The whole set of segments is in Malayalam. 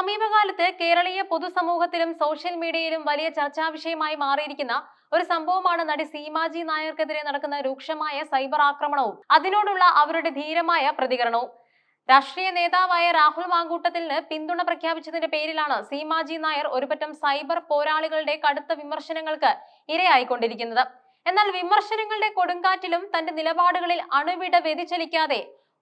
സമീപകാലത്ത് കേരളീയ പൊതുസമൂഹത്തിലും സോഷ്യൽ മീഡിയയിലും വലിയ ചർച്ചാ വിഷയമായി മാറിയിരിക്കുന്ന ഒരു സംഭവമാണ് നടി സീമാജി നായർക്കെതിരെ നടക്കുന്ന രൂക്ഷമായ സൈബർ ആക്രമണവും അതിനോടുള്ള അവരുടെ ധീരമായ പ്രതികരണവും. രാഷ്ട്രീയ നേതാവായ രാഹുൽ മാങ്കൂട്ടത്തിന് പിന്തുണ പ്രഖ്യാപിച്ചതിന്റെ പേരിലാണ് സീമാജി നായർ ഒരുപറ്റം സൈബർ പോരാളികളുടെ കടുത്ത വിമർശനങ്ങൾക്ക് ഇരയായിക്കൊണ്ടിരിക്കുന്നത്. എന്നാൽ വിമർശനങ്ങളുടെ കൊടുങ്കാറ്റിലും തന്റെ നിലപാടുകളിൽ അണുവിട വ്യതിചലിക്കാതെ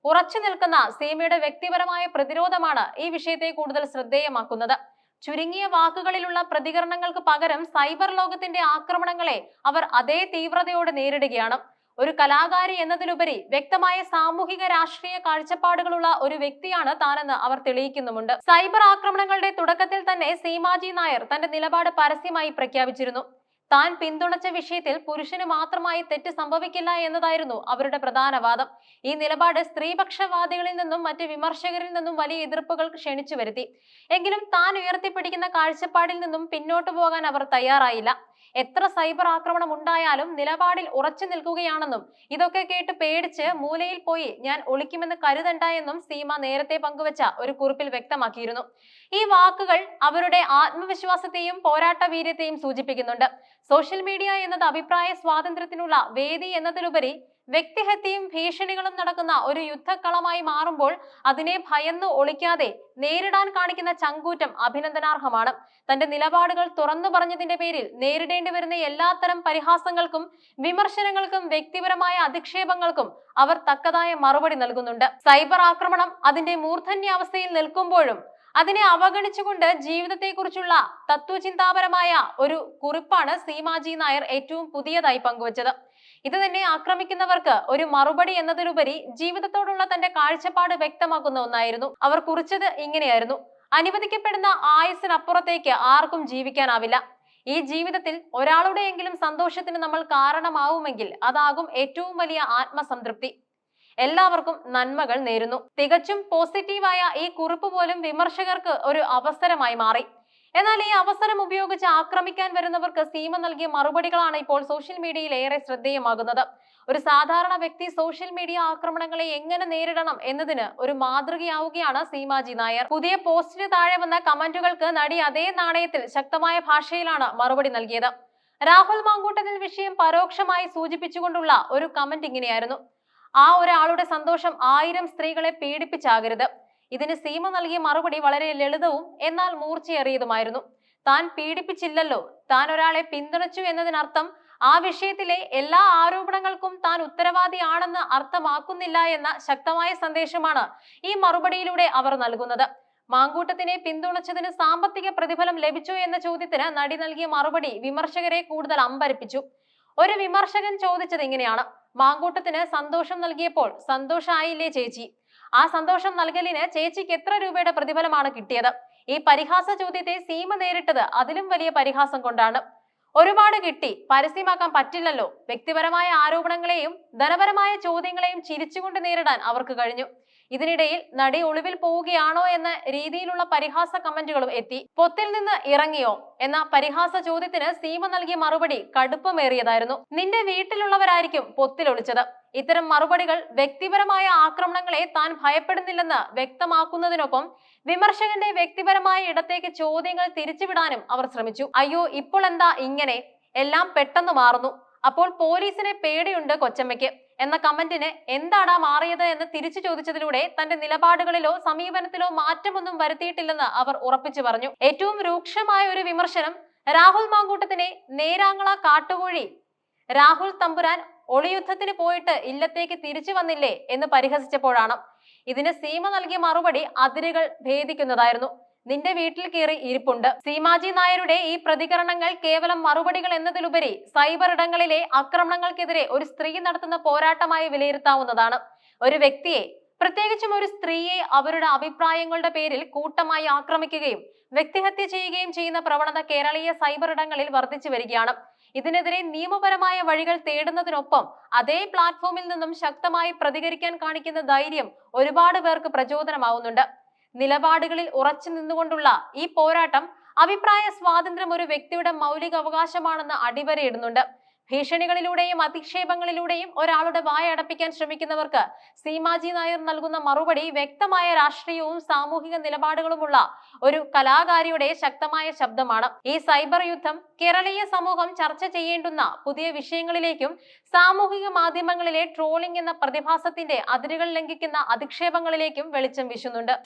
ഉറച്ചു നിൽക്കുന്ന സീമയുടെ വ്യക്തിപരമായ പ്രതിരോധമാണ് ഈ വിഷയത്തെ കൂടുതൽ ശ്രദ്ധേയമാക്കുന്നത്. ചുരുങ്ങിയ വാക്കുകളിലുള്ള പ്രതികരണങ്ങൾക്ക് പകരം സൈബർ ലോകത്തിന്റെ ആക്രമണങ്ങളെ അവർ അതേ തീവ്രതയോടെ നേരിടുകയാണ്. ഒരു കലാകാരി എന്നതിലുപരി വ്യക്തമായ സാമൂഹിക രാഷ്ട്രീയ കാഴ്ചപ്പാടുകളുള്ള ഒരു വ്യക്തിയാണ് താനെന്ന് അവർ തെളിയിക്കുന്നുമുണ്ട്. സൈബർ ആക്രമണങ്ങളുടെ തുടക്കത്തിൽ തന്നെ സീമാജി നായർ തന്റെ നിലപാട് പരസ്യമായി പ്രഖ്യാപിച്ചിരുന്നു. താൻ പിന്തുണച്ച വിഷയത്തിൽ പുരുഷന് മാത്രമായി തെറ്റ് സംഭവിക്കില്ല എന്നതായിരുന്നു അവരുടെ പ്രധാന വാദം. ഈ നിലപാട് സ്ത്രീപക്ഷവാദികളിൽ നിന്നും മറ്റ് വിമർശകരിൽ നിന്നും വലിയ എതിർപ്പുകൾ ക്ഷണിച്ചു വരുത്തി. എങ്കിലും താൻ ഉയർത്തിപ്പിടിക്കുന്ന കാഴ്ചപ്പാടിൽ നിന്നും പിന്നോട്ടു പോകാൻ അവർ തയ്യാറായില്ല. എത്ര സൈബർ ആക്രമണം ഉണ്ടായാലും നിലപാടിൽ ഉറച്ചു നിൽക്കുകയാണെന്നും ഇതൊക്കെ കേട്ട് പേടിച്ച് മൂലയിൽ പോയി ഞാൻ ഒളിക്കുമെന്ന് കരുതണ്ട എന്നും സീമ നേരത്തെ പങ്കുവച്ച ഒരു കുറിപ്പിൽ വ്യക്തമാക്കിയിരുന്നു. ഈ വാക്കുകൾ അവരുടെ ആത്മവിശ്വാസത്തെയും പോരാട്ട വീര്യത്തെയും സൂചിപ്പിക്കുന്നുണ്ട്. സോഷ്യൽ മീഡിയ എന്നത് അഭിപ്രായ സ്വാതന്ത്ര്യത്തിനുള്ള വേദി എന്നതിലുപരി വ്യക്തിഹത്യയും ഭീഷണികളും നടക്കുന്ന ഒരു യുദ്ധക്കളമായി മാറുമ്പോൾ അതിനെ ഭയന്ന് ഒളിക്കാതെ നേരിടാൻ കാണിക്കുന്ന ചങ്കൂറ്റം അഭിനന്ദനാർഹമാണ്. തന്റെ നിലപാടുകൾ തുറന്നു പറഞ്ഞതിന്റെ പേരിൽ നേരിടേണ്ടി വരുന്ന എല്ലാത്തരം പരിഹാസങ്ങൾക്കും വിമർശനങ്ങൾക്കും വ്യക്തിപരമായ അധിക്ഷേപങ്ങൾക്കും അവർ തക്കതായ മറുപടി നൽകുന്നുണ്ട്. സൈബർ ആക്രമണം അതിന്റെ മൂർധന്യാവസ്ഥയിൽ നിൽക്കുമ്പോഴും അതിനെ അവഗണിച്ചുകൊണ്ട് ജീവിതത്തെക്കുറിച്ചുള്ള തത്വചിന്താപരമായ ഒരു കുറിപ്പാണ് സീമാജി നായർ ഏറ്റവും പുതിയതായി പങ്കുവച്ചത്. ഇത് തന്നെ ആക്രമിക്കുന്നവർക്ക് ഒരു മറുപടി എന്നതിലുപരി ജീവിതത്തോടുള്ള തന്റെ കാഴ്ചപ്പാട് വ്യക്തമാക്കുന്ന ഒന്നായിരുന്നു. അവർ കുറിച്ചത് ഇങ്ങനെയായിരുന്നു. അനുവദിക്കപ്പെടുന്ന ആയുസിനപ്പുറത്തേക്ക് ആർക്കും ജീവിക്കാനാവില്ല. ഈ ജീവിതത്തിൽ ഒരാളുടെയെങ്കിലും സന്തോഷത്തിന് നമ്മൾ കാരണമാവുമെങ്കിൽ അതാകും ഏറ്റവും വലിയ ആത്മസംതൃപ്തി. എല്ലാവർക്കും നന്മകൾ നേരുന്നു. തികച്ചും പോസിറ്റീവായ ഈ കുറിപ്പ് പോലും വിമർശകർക്ക് ഒരു അവസരമായി മാറി. എന്നാൽ ഈ അവസരം ഉപയോഗിച്ച് ആക്രമിക്കാൻ വരുന്നവർക്ക് സീമ നൽകിയ മറുപടികളാണ് ഇപ്പോൾ സോഷ്യൽ മീഡിയയിൽ ഏറെ ശ്രദ്ധേയമാകുന്നത്. ഒരു സാധാരണ വ്യക്തി സോഷ്യൽ മീഡിയ ആക്രമണങ്ങളെ എങ്ങനെ നേരിടണം എന്നതിന് ഒരു മാതൃകയാവുകയാണ് സീമാജി നായർ. പുതിയ പോസ്റ്റിന് താഴെ വന്ന കമന്റുകൾക്ക് നടി അതേ നാണയത്തിൽ ശക്തമായ ഭാഷയിലാണ് മറുപടി നൽകിയത്. രാഹുൽ മാങ്കൂട്ടത്തിൽ വിഷയം പരോക്ഷമായി സൂചിപ്പിച്ചുകൊണ്ടുള്ള ഒരു കമന്റ് ഇങ്ങനെയായിരുന്നു. ആ ഒരാളുടെ സന്തോഷം ആയിരം സ്ത്രീകളെ പീഡിപ്പിച്ചാകരുത്. ഇതിന് സീമ നൽകിയ മറുപടി വളരെ ലളിതവും എന്നാൽ മൂർച്ചയേറിയതുമായിരുന്നു. താൻ പീഡിപ്പിച്ചില്ലല്ലോ. താൻ ഒരാളെ പിന്തുണച്ചു എന്നതിനർത്ഥം ആ വിഷയത്തിലെ എല്ലാ ആരോപണങ്ങൾക്കും താൻ ഉത്തരവാദിയാണെന്ന് അർത്ഥമാക്കുന്നില്ല എന്ന ശക്തമായ സന്ദേശമാണ് ഈ മറുപടിയിലൂടെ അവർ നൽകുന്നത്. മാങ്കൂട്ടത്തിനെ പിന്തുണച്ചതിന് സാമ്പത്തിക പ്രതിഫലം ലഭിച്ചു എന്ന ചോദ്യത്തിന് നടി നൽകിയ മറുപടി വിമർശകരെ കൂടുതൽ അമ്പരപ്പിച്ചു. ഒരു വിമർശകൻ ചോദിച്ചത് ഇങ്ങനെയാണ്. മാങ്കൂട്ടത്തിന് സന്തോഷം നൽകിയപ്പോൾ സന്തോഷായില്ലേ ചേച്ചി? ആ സന്തോഷം നൽകലിന് ചേച്ചിക്ക് എത്ര രൂപയുടെ പ്രതിഫലമാണ് കിട്ടിയത്? ഈ പരിഹാസ ചോദ്യത്തെ സീമ നേരിട്ടത് അതിലും വലിയ പരിഹാസം കൊണ്ടാണ്. ഒരുപാട് കിട്ടി പരസ്യമാക്കാൻ പറ്റില്ലല്ലോ. വ്യക്തിപരമായ ആരോപണങ്ങളെയും ധനപരമായ ചോദ്യങ്ങളെയും ചിരിച്ചുകൊണ്ട് നേരിടാൻ അവർക്ക് കഴിഞ്ഞു. ഇതിനിടയിൽ നടി ഒളിവിൽ പോവുകയാണോ എന്ന രീതിയിലുള്ള പരിഹാസ കമന്റുകളും എത്തി. പൊത്തിൽ നിന്ന് ഇറങ്ങിയോ എന്ന പരിഹാസ ചോദ്യത്തിന് സീമ നൽകിയ മറുപടി കടുപ്പമേറിയതായിരുന്നു. നിന്റെ വീട്ടിലുള്ളവരായിരിക്കും പൊത്തിലൊളിച്ചത്. ഇത്തരം മറുപടികൾ വ്യക്തിപരമായ ആക്രമണങ്ങളെ താൻ ഭയപ്പെടുന്നില്ലെന്ന് വ്യക്തമാക്കുന്നതിനൊപ്പം വിമർശകന്റെ വ്യക്തിപരമായ ഇടത്തേക്ക് ചോദ്യങ്ങൾ തിരിച്ചുവിടാനും അവർ ശ്രമിച്ചു. അയ്യോ ഇപ്പോൾ എന്താ ഇങ്ങനെ? എല്ലാം പെട്ടെന്ന് മാറുന്നു. അപ്പോൾ പോലീസിനെ പേടിയുണ്ട് കൊച്ചമ്മയ്ക്ക്. എന്ന കമന്റിന് എന്താടാ മാറിയത് എന്ന് തിരിച്ചു ചോദിച്ചതിലൂടെ തന്റെ നിലപാടുകളിലോ സമീപനത്തിലോ മാറ്റമൊന്നും വരുത്തിയിട്ടില്ലെന്ന് അവർ ഉറപ്പിച്ചു പറഞ്ഞു. ഏറ്റവും രൂക്ഷമായ ഒരു വിമർശനം രാഹുൽ മാങ്കൂട്ടത്തിനെ നേരാങ്ങള കാട്ടുകോഴി രാഹുൽ തമ്പുരാൻ ഒളിയുദ്ധത്തിന് പോയിട്ട് ഇല്ലത്തേക്ക് തിരിച്ചു വന്നില്ലേ എന്ന് പരിഹസിച്ചപ്പോഴാണ്. ഇതിന് സീമ നൽകിയ മറുപടി അതിരുകൾ ഭേദിക്കുന്നതായിരുന്നു. നിന്റെ വീട്ടിൽ കയറി ഇരിപ്പുണ്ട്. സീമാജി നായരുടെ ഈ പ്രതികരണങ്ങൾ കേവലം മറുപടികൾ എന്നതിലുപരി സൈബർ ഇടങ്ങളിലെ ആക്രമണങ്ങൾക്കെതിരെ ഒരു സ്ത്രീ നടത്തുന്ന പോരാട്ടമായി വിലയിരുത്താവുന്നതാണ്. ഒരു വ്യക്തിയെ പ്രത്യേകിച്ചും ഒരു സ്ത്രീയെ അവരുടെ അഭിപ്രായങ്ങളുടെ പേരിൽ കൂട്ടമായി ആക്രമിക്കുകയും വ്യക്തിഹത്യ ചെയ്യുകയും ചെയ്യുന്ന പ്രവണത കേരളീയ സൈബർ ഇടങ്ങളിൽ വർദ്ധിച്ചു വരികയാണ്. ഇതിനെതിരെ നിയമപരമായ വഴികൾ തേടുന്നതിനൊപ്പം അതേ പ്ലാറ്റ്ഫോമിൽ നിന്നും ശക്തമായി പ്രതികരിക്കാൻ കാണിക്കുന്ന ധൈര്യം ഒരുപാട് പേർക്ക് പ്രചോദനമാവുന്നുണ്ട്. നിലപാടുകളിൽ ഉറച്ചു നിന്നുകൊണ്ടുള്ള ഈ പോരാട്ടം അഭിപ്രായ സ്വാതന്ത്ര്യം ഒരു വ്യക്തിയുടെ മൗലിക അവകാശമാണെന്ന് അടിവരയിടുന്നുണ്ട്. ഭീഷണികളിലൂടെയും അധിക്ഷേപങ്ങളിലൂടെയും ഒരാളുടെ വായ അടപ്പിക്കാൻ ശ്രമിക്കുന്നവർക്ക് സീമാജി നായർ നൽകുന്ന മറുപടി വ്യക്തമായ രാഷ്ട്രീയവും സാമൂഹിക നിലപാടുകളുമുള്ള ഒരു കലാകാരിയുടെ ശക്തമായ ശബ്ദമാണ്. ഈ സൈബർ യുദ്ധം കേരളീയ സമൂഹം ചർച്ച ചെയ്യേണ്ടുന്ന പുതിയ വിഷയങ്ങളിലേക്കും സാമൂഹിക മാധ്യമങ്ങളിലെ ട്രോളിംഗ് എന്ന പ്രതിഭാസത്തിന്റെ അതിരുകൾ ലംഘിക്കുന്ന അധിക്ഷേപങ്ങളിലേക്കും വെളിച്ചം വീശുന്നുണ്ട്.